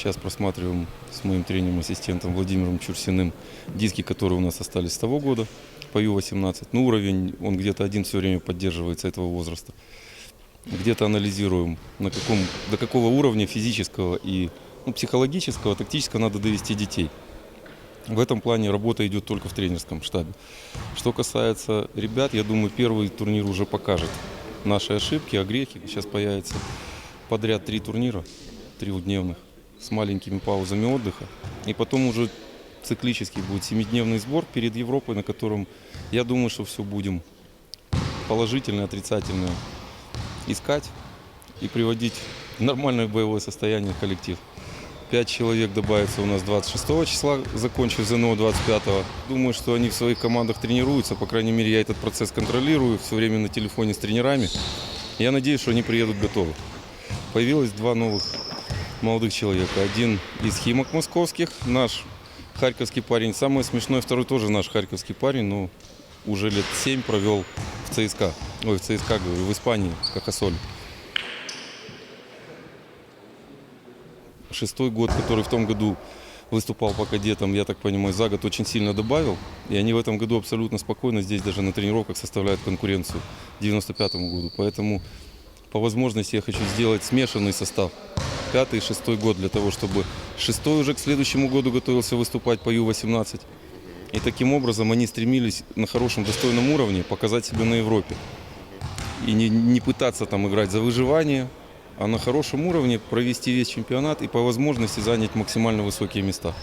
Сейчас просматриваем с моим тренером-ассистентом Владимиром Чурсиным диски, которые у нас остались с того года по Ю-18. Ну, уровень, он где-то один все время поддерживается этого возраста. Где-то анализируем, на каком, до какого уровня физического и ну, психологического, тактического надо довести детей. В этом плане работа идет только в тренерском штабе. Что касается ребят, я думаю, первый турнир уже покажет наши ошибки, огрехи. Сейчас появится подряд три турнира, трехдневных, с маленькими паузами отдыха. И потом уже циклический будет семидневный сбор перед Европой, на котором, я думаю, что все будем положительное, отрицательное искать и приводить в нормальное боевое состояние коллектив. Пять человек добавится у нас 26 числа, закончив ЗНО 25 Думаю, что они в своих командах тренируются. По крайней мере, я этот процесс контролирую все время на телефоне с тренерами. Я надеюсь, что они приедут готовы. Появилось два новых молодых человека. Один из Химок московских, наш харьковский парень. Самое смешное, второй тоже наш харьковский парень, но уже лет семь провел в ЦСКА. Ой, в ЦСКА, говорю, в Испании, в Кахасоле. Шестой год, который в том году выступал по кадетам, я так понимаю, за год очень сильно добавил. И они в этом году абсолютно спокойно здесь даже на тренировках составляют конкуренцию 95 году. Поэтому по возможности я хочу сделать смешанный состав. Пятый и шестой год для того, чтобы шестой уже к следующему году готовился выступать по Ю-18. И таким образом они стремились на хорошем, достойном уровне показать себя на Европе. И не, не пытаться там играть за выживание, а на хорошем уровне провести весь чемпионат и по возможности занять максимально высокие места.